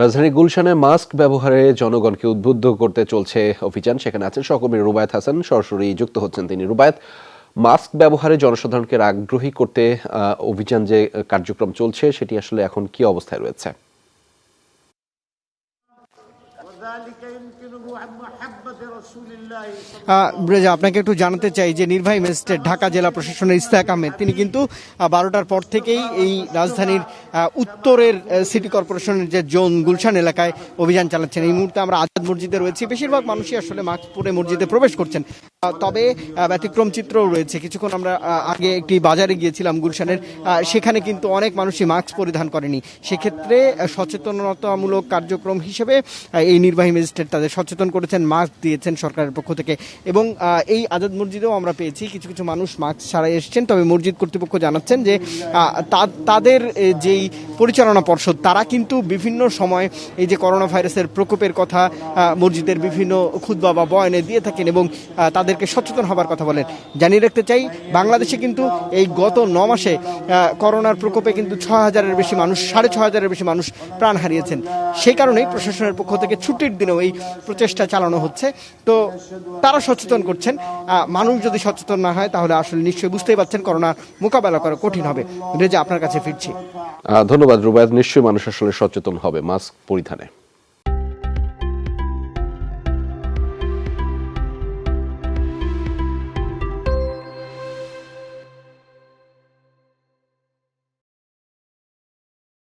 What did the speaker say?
রাজধানী গুলশানে মাস্ক ব্যবহারে জনগণকে উদ্বুদ্ধ করতে চলছে অভিযান। সেখানে আছেন সহকর্মী রুবায়ত হাসান। সরাসরি যুক্ত হচ্ছেন তিনি। রুবায়ত, মাস্ক ব্যবহারে জনসাধারণকে আগ্রহী করতে অভিযান যে কার্যক্রম চলছে, সেটি আসলে এখন কি অবস্থায় রয়েছে? রেজা, আপনাকে একটু জানাতে চাই যে নির্বাহী ম্যাজিস্ট্রেট ঢাকা জেলা প্রশাসনের ইস্তাক আহমেদ, তিনি কিন্তু বারোটার পর থেকেই এই রাজধানীর উত্তরের সিটি কর্পোরেশনের যে জোন গুলশান এলাকায় অভিযান চালাচ্ছেন। এই মুহূর্তে আমরা মসজিদে রয়েছি। বেশিরভাগ মানুষই আসলে মাস্ক পরে মসজিদে প্রবেশ করছেন। তবে ব্যতিক্রম চিত্রও রয়েছে। কিছুক্ষণ আমরা আগে একটি বাজারে গিয়েছিলাম গুলশানের। সেখানে কিন্তু অনেক মানুষই মাস্ক পরিধান করেনি। সেক্ষেত্রে সচেতনতামূলক কার্যক্রম হিসেবে এই নির্বাহী ম্যাজিস্ট্রেট তাদের সচেতন করেছেন, মাস্ক দিয়েছেন সরকারের পক্ষ থেকে। এবং এই আজাদ মসজিদেও আমরা পেয়েছি কিছু কিছু মানুষ মাস্ক ছাড়াই এসেছেন। তবে মসজিদ কর্তৃপক্ষ জানাচ্ছেন যে তাদের যেই পরিচালনা পর্ষদ, তারা কিন্তু বিভিন্ন সময় এই যে করোনা ভাইরাসের প্রকোপের কথা মসজিদের বিভিন্ন খুদ্া বা বয়নে দিয়ে থাকেন এবং তাদেরকে সচেতন হবার কথা বলেন। জানিয়ে রাখতে চাই, বাংলাদেশে কিন্তু এই গত ন মাসে করোনার প্রকোপে কিন্তু ছ হাজারের বেশি মানুষ, সাড়ে ছ হাজারের বেশি মানুষ প্রাণ হারিয়েছেন। সেই কারণেই প্রশাসনের পক্ষ থেকে ছুটির দিনেও এই প্রচেষ্টা চালানো হচ্ছে। তো তারা সচেতন করছেন। মানুষ যদি সচেতন না হয়, তাহলে আসলে নিশ্চয়ই বুঝতেই পারছেন করোনা মোকাবেলা করা কঠিন হবে। রেজা, আপনার কাছে ফিরছি। ধন্যবাদ, রুবায়েত। নিশ্চয়ই মানুষ আসলে সচেতন হবে মাস্ক পরিধানে।